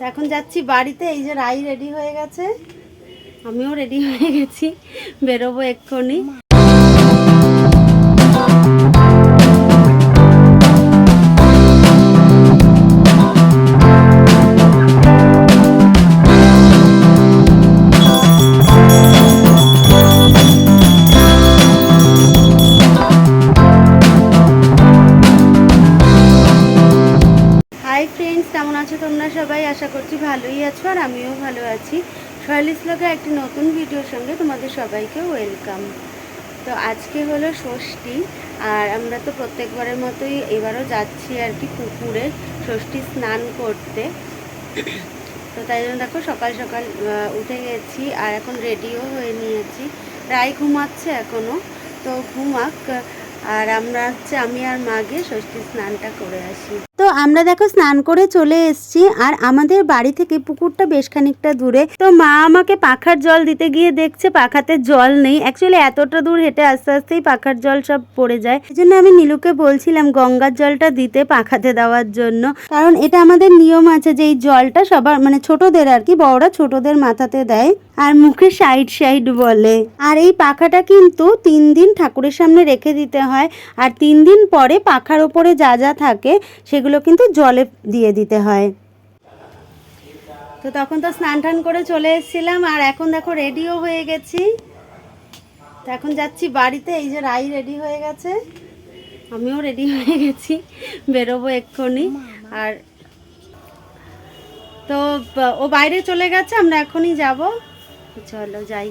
তো এখন যাচ্ছি বাড়িতে, এই যে রাই রেডি হয়ে গেছে। আমিও রেডি হয়ে গেছি, বেরোবো এক্ষুনি। ফ্রেন্ডস কেমন আছো তোমরা সবাই? আশা করছি ভালোই আছো আর আমিও ভালো আছি। সয়ালিস ব্লগের একটি নতুন ভিডিওর সঙ্গে তোমাদের সবাইকে ওয়েলকাম তো আজকে হলো ষষ্ঠী, আর আমরা তো প্রত্যেকবারের মতোই এবারও যাচ্ছি আর কি পুকুরে ষষ্ঠী স্নান করতে। তো তাই জন্য দেখো সকাল সকাল উঠে গেছি আর এখন রেডিও হয়ে নিয়েছি। রায় ঘুমাচ্ছে এখনও তো ঘুমাক। আর আমরা হচ্ছে, আমি আর মা গিয়ে ষষ্ঠী স্নানটা করে আসি। তো আমরা দেখো, স্নান করে চলে এসেছি, আর আমাদের বাড়ি থেকে পুকুরটা বেশ খানিকটা দূরে। তো মা আমাকে পাখার জল দিতে গিয়ে দেখছে, পাখাতে জল নেই। অ্যাকচুয়ালি এতটা দূর হেঁটে আস্তে আস্তেই পাখার জল সব পড়ে যায়। এই জন্য আমি নীলুকে বলছিলাম, গঙ্গার জলটা দিতে পাখাতে দেওয়ার জন্য। কারণ এটা আমাদের নিয়ম আছে যে এই জলটা সবার মানে ছোটদের আর কি, বড়রা ছোটদের মাথাতে দেয়, আর মুখে সাইড সাইড বলে। আর এই পাখাটা কিন্তু তিন দিন ঠাকুরের সামনে রেখে দিতে হয়। আর তিন দিন পরে পাখার ওপরে যা যা থাকে, সেগুলো কিন্তু জলে দিয়ে দিতে হয়। তো তখন তো স্নান টান করে চলে এসেছিলাম, আর এখন দেখো রেডিও হয়ে গেছি। তো এখন যাচ্ছি বাড়িতে, এই যে রাই রেডি হয়ে গেছে। আমিও রেডি হয়ে গেছি, বেরোবো এক্ষুনি। আর তো ও বাইরে চলে গেছে, আমরা এখনই যাব। চলো যাই।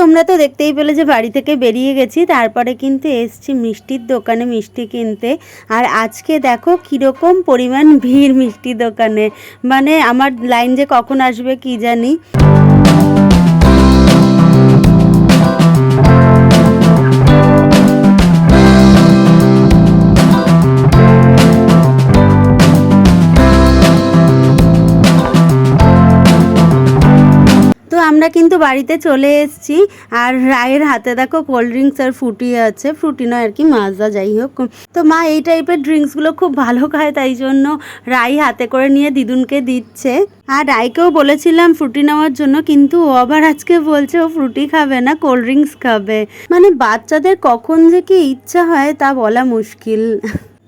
তোমরা তো দেখতেই পেলে যে বাড়ি থেকে বেরিয়ে গেছি, তারপরে কিন্তু এসছি মিষ্টির দোকানে মিষ্টি কিনতে। আর আজকে দেখো কীরকম পরিমাণ ভিড় মিষ্টি দোকানে। মানে আমার লাইন যে কখন আসবে কি জানি। আমরা কিন্তু বাড়িতে চলে এসেছি। আর রায়ের হাতে দেখো কোল্ড ড্রিঙ্কস আর ফ্রুটি আছে। ফ্রুটি নয় আর কি, মাজা, যাই হোক। তো মা, এই টাইপের ড্রিঙ্কসগুলো খুব ভালো খায়, তাই জন্য রাই হাতে করে নিয়ে দিদুনকে দিচ্ছে। আর রায়কেও বলেছিলাম ফ্রুটি নেওয়ার জন্য, কিন্তু ও আবার আজকে বলছে ও ফ্রুটি খাবে না কোল্ড ড্রিঙ্কস খাবে। মানে বাচ্চাদের কখন যে কি ইচ্ছা হয় তা বলা মুশকিল।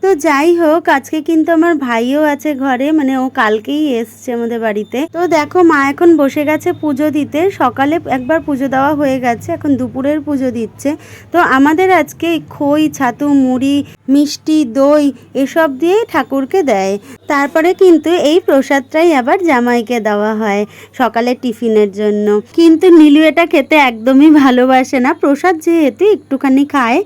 তো যাই হোক, আজকে কিন্তু আমার ভাইও আছে ঘরে মানে ও কালকেই এসছে আমাদের বাড়িতে। তো দেখো, মা এখন বসে গেছে পুজো দিতে। সকালে একবার পুজো দেওয়া হয়ে গেছে, এখন দুপুরের পুজো দিচ্ছে। তো আমাদের আজকে খই, ছাতু, মুড়ি, মিষ্টি, দই, এসব দিয়ে ঠাকুরকে দেয়। তারপরে কিন্তু এই প্রসাদটাই আবার জামাইকে দেওয়া হয় সকালের টিফিনের জন্য। কিন্তু নীলু এটা খেতে একদমই ভালোবাসে না। প্রসাদ যেহেতু একটুখানি খায়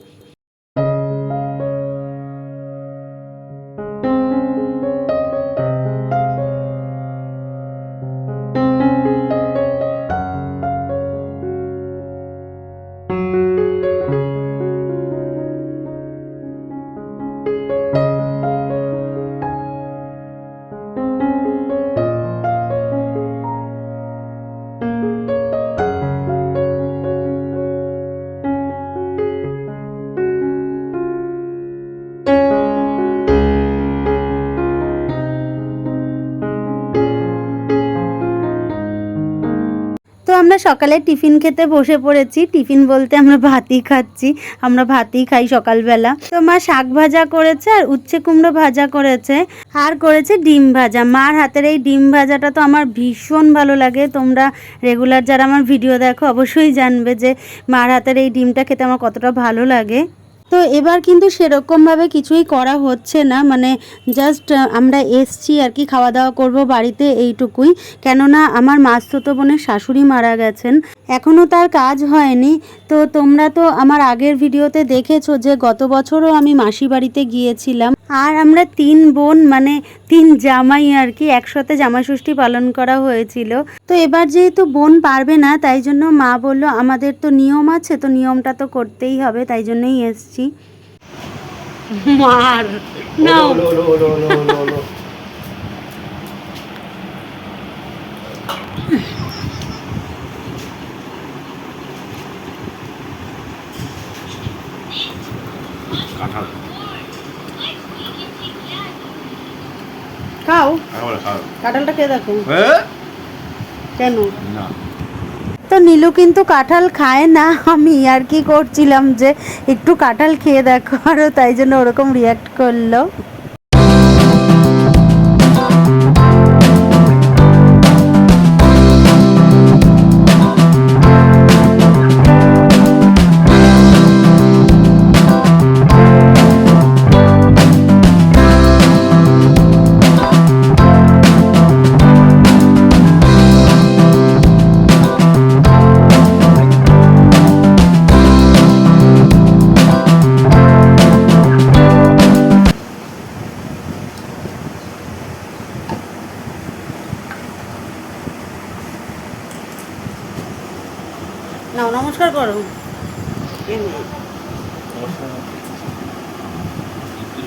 সকালে টিফিন খেতে বসে পড়েছি। টিফিন বলতে আমরা ভাতই খাচ্ছি, আমরা ভাতই খাই সকালবেলা। তো মা শাক ভাজা করেছে আর উচ্ছে কুমড়ো ভাজা করেছে আর করেছে ডিম ভাজা। মার হাতের এই ডিম ভাজাটা তো আমার ভীষণ ভালো লাগে। তোমরা রেগুলার যারা আমার ভিডিও দেখো, অবশ্যই জানবে যে মার হাতের এই ডিমটা খেতে আমার কতটা ভালো লাগে। তো এবার কিন্তু সেরকমভাবে কিছুই করা হচ্ছে না। মানে জাস্ট আমরা এসছি আর কি খাওয়া দাওয়া করব বাড়িতে এইটুকুই। কেননা আমার মাস্তুতো বোনের শাশুড়ি মারা গেছেন। এখনও তার কাজ হয়নি। তো তোমরা তো আমার আগের ভিডিওতে দেখেছ যে গত বছরও আমি মাসি বাড়িতে গিয়েছিলাম। আর আমরা তিন বোন মানে তিন জামাই আর কি একসাথে জামাই ষষ্ঠী পালন করা হয়েছিল। তো এবার যেহেতু বোন পারবে না তাই জন্য মা বলল আমাদের তো নিয়ম আছে তো নিয়মটা তো করতেই হবে তাই জন্যই এসছি। মার। নাও। কাঁঠাল। খাও? কাঁঠালটা খেয়ে দেখো। হ্যাঁ? কেন? না। তো নীলু কিন্তু কাঁঠাল খায় না আমি আর কি করছিলাম যে একটু কাঁঠাল খেয়ে দেখো আরও তাই জন্য ওরকম রিয়াক্ট করল। নাও নমস্কার করো।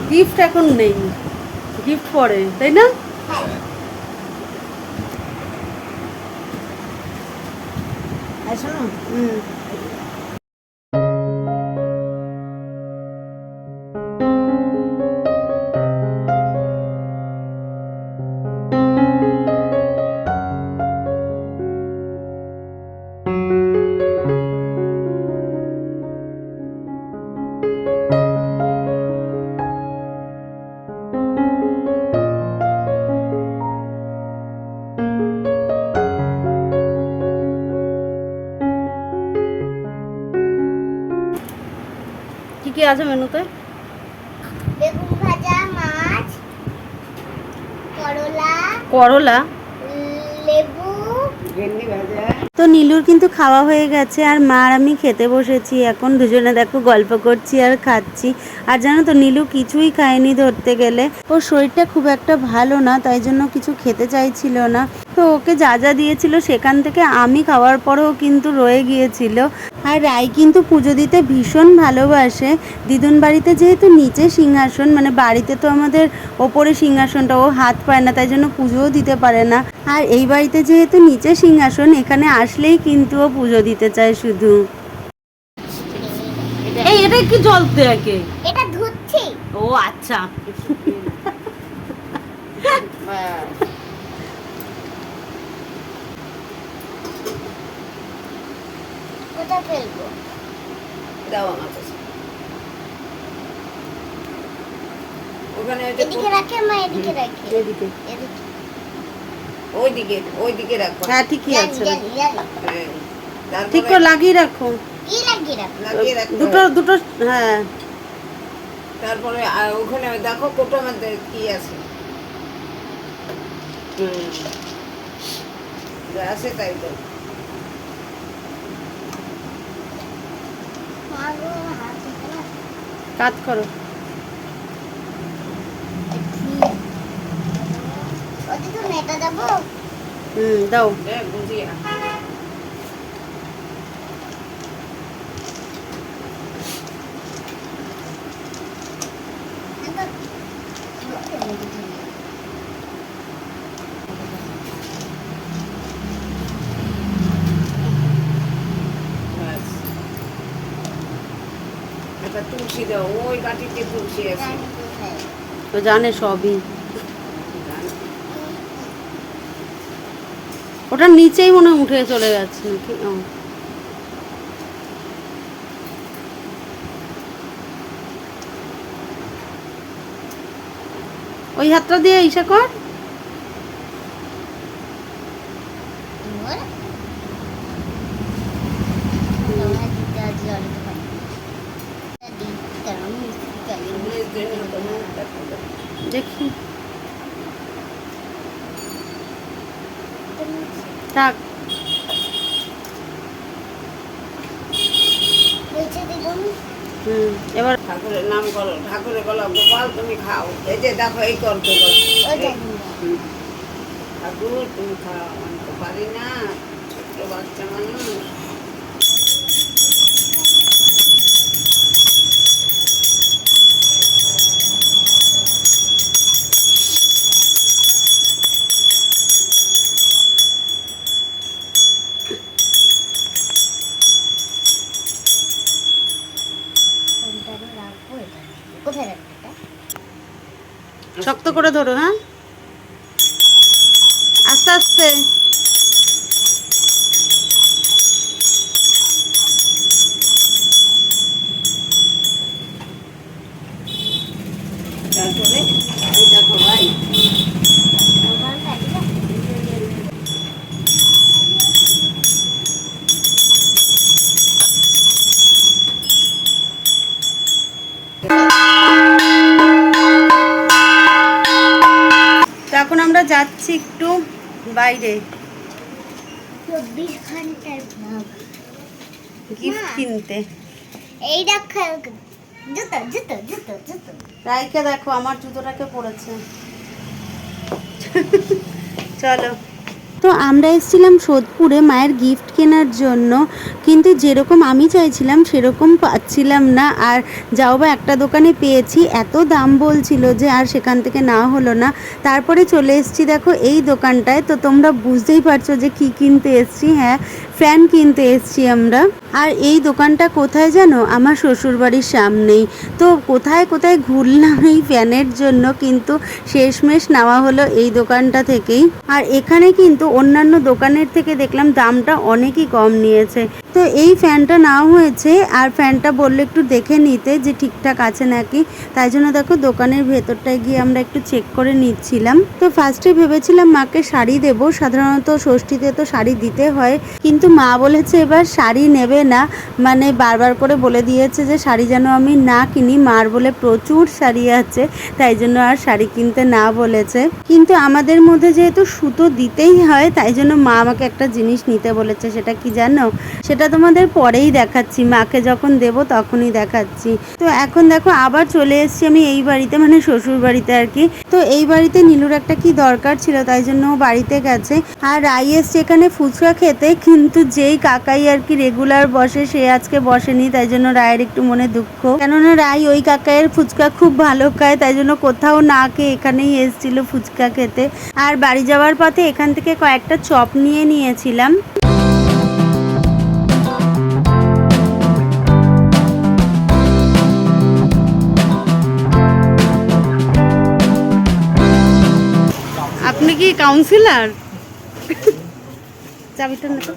গিফট এখন নেই। গিফট পরে তাই না? হুম। কি আছে মেনুতে? বেগুন ভাজা মাছ করলা করলা? লেবু। তো নীলুর কিন্তু খাওয়া হয়ে গেছে আর মা আর আমি খেতে বসেছি। এখন দুজনে দেখো গল্প করছি আর খাচ্ছি। আর জানো তো নীলু কিছুই খায়নি ধরতে গেলে। ওর শরীরটা খুব একটা ভালো না তাই জন্য কিছু খেতে চাইছিল না। তো ওকে যা যা দিয়েছিল সেখান থেকে আমি খাওয়ার পরেও কিন্তু রয়ে গিয়েছিল। আর রাই কিন্তু পুজো দিতে ভীষণ ভালোবাসে। দিদুন বাড়িতে যেহেতু নিচে সিংহাসন মানে বাড়িতে তো আমাদের ওপরে সিংহাসনটা ও হাত পায় না তাই জন্য পুজোও দিতে পারে না। আর এই বাড়িতে যেহেতু নিচে সিংহাসন এখানে আসলেই কিন্তু ও পুজো দিতে চায় শুধু। এই এটা কি জল দেয়াকে এটা ধুচ্ছি। ও আচ্ছা। কোথা ফেলব। দাও আমার কাছে। ওখানে এদিকে রাখে মা এদিকে রাখে। এদিকে। এদিকে। ওইদিকে ওইদিকে রাখো। হ্যাঁ ঠিকই আছে। হ্যাঁ। তারপরে ঠিক করে লাগিয়ে রাখো। লাগিয়ে দুটো দুটো হ্যাঁ। তারপরে ওখানে ওই দেখো কোটোর মধ্যে কি আছে। হুম। আছে তাই তো মা গো, হাত দিতে না। কাজ করো। ওদিকে মেটা দেবো হুম দাও দাও ওই বাটিতে আছে। তো জানে সবই। ওটা নিচেই মনে উঠে চলে যাচ্ছে নাকি? ওই হাতটা দিয়ে ইসে কর ওর? তোমার দিতে আজ জলে তো পারি। দিই, কারণ মিষ্টি খাই। ইংলিশ জন্য তোমার দেখো দেখি থাক। এবার ঠাকুরের নাম করো ঠাকুরের বলো গোপাল তুমি খাও। এই যে দেখো এই করতে ঠাকুর তুমি খাও। আমি তো পারি না ছোট্ট বাচ্চা মানুষ। করে ধরো হ্যাঁ? যাচ্ছি একটু বাইরে। চব্বিশ ঘণ্টার গিফট কিনতে। এই দেখা জুতো জুতো জুতো জুতো। রাইকে দেখো আমার জুতোটাকে পড়েছে চলো। তো আমরা এসেছিলাম সোদপুরে মায়ের গিফট কেনার জন্য। কিন্তু যেরকম আমি চাইছিলাম, সেরকম পাচ্ছিলাম না। আর যাও বা একটা দোকানে পেয়েছি, এত দাম বলছিল যে আর সেখান থেকে না হলো না। তারপরে চলে এসেছি দেখো এই দোকানটায়। তো তোমরা বুঝতেই পারছ যে কি কিনতে এসেছি হ্যাঁ ফ্যান কিনতে এসেছি আমরা। আর এই দোকানটা কোথায় জানো? আমার শ্বশুরবাড়ির সামনেই। তো কোথায় কোথায় ঘুরলাম এই ফ্যানের জন্য, কিন্তু শেষমেশ নেওয়া হলো এই দোকানটা থেকেই। আর এখানে কিন্তু অন্যান্য দোকানের থেকে দেখলাম দামটা অনেকই কম নিয়েছে। তো এই ফ্যানটা নাও হয়েছে আর ফ্যানটা বলল একটু দেখে নিতে যে ঠিকঠাক আছে নাকি। তাই জন্য দেখো দোকানের ভেতরটায় গিয়ে আমরা একটু চেক করে নিচ্ছিলাম। তো ফার্স্টে ভেবেছিলাম মাকে শাড়ি দেব, সাধারণত ষষ্ঠীতে তো শাড়ি দিতে হয়। কিন্তু মা বলেছে এবার শাড়ি নেবে না মানে বারবার করে বলে দিয়েছে যে শাড়ি যেন আমি না কিনি, মার বলে প্রচুর শাড়ি আছে, তাই জন্য আর শাড়ি কিনতে না বলেছে। কিন্তু আমাদের মধ্যে যেহেতু সুতো দিতেই হয়, তাই জন্য মা আমাকে একটা জিনিস নিতে বলেছে, সেটা কি জানো? সেটা তোমাদের পরেই দেখাচ্ছি, মাকে যখন দেব তখনই দেখাচ্ছি। তো এখন দেখো আবার চলে এসেছি আমি এই বাড়িতে মানে শ্বশুর বাড়িতে আর কি। তো এই বাড়িতে নীলুর একটা কি দরকার ছিল, তাই জন্য ও বাড়িতে গেছে। আর রাই এসছে এখানে ফুচকা খেতে, কিন্তু যেই কাকাই আর কি রেগুলার বসে, সে আজকে বসেনি, তাই জন্য রায়ের একটু মনে দুঃখ। কেননা রাই ওই কাকাইয়ের ফুচকা খুব ভালো খায়, তাই জন্য কোথাও না খেয়ে এখানেই এসেছিল ফুচকা খেতে। আর বাড়ি যাওয়ার পথে এখান থেকে কয়েকটা চপ নিয়ে নিয়েছিলাম। কি কাউন্সিলর চাবিটা না তো।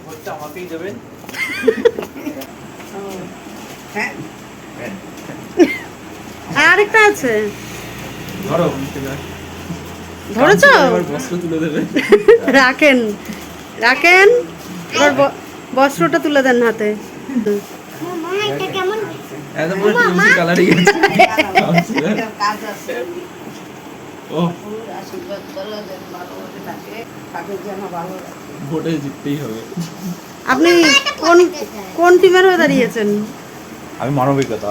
হ্যাঁ? আর একটা আছে। ধরো। ধরেছো? রাখেন। রাখেন। এবার বস্ত্রটা তুলে দেন হাতে। ঠাকুর আশীর্বাদ করো যেন ভালোভাবে থাকে ঠাকুর যেন ভালো ভোটে জিততেই হবে। আপনি কোন কোন টিমের হয়ে দাঁড়িয়েছেন? আমি মানবিকতা।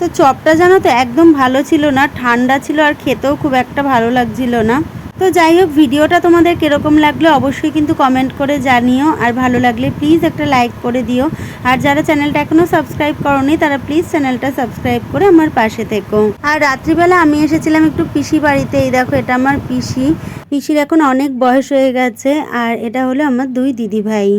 তো চপটা জানো তো একদম ভালো ছিল না ঠান্ডা ছিল আর খেতেও খুব একটা ভালো লাগছিল না। তো যাই হোক, ভিডিওটা তোমাদের কীরকম লাগল অবশ্যই কিন্তু কমেন্ট করে জানিও। আর ভালো লাগলে প্লিজ একটা লাইক করে দিও। আর যারা চ্যানেলটা এখনও সাবস্ক্রাইব করনি, তারা প্লিজ চ্যানেলটা সাবস্ক্রাইব করে আমার পাশে থেকো। আর রাত্রিবেলা আমি এসেছিলাম একটু পিসি বাড়িতে। এই দেখো, এটা আমার পিসি। পিসির এখন অনেক বয়স হয়ে গেছে। আর এটা হলো আমার দুই দিদি ভাই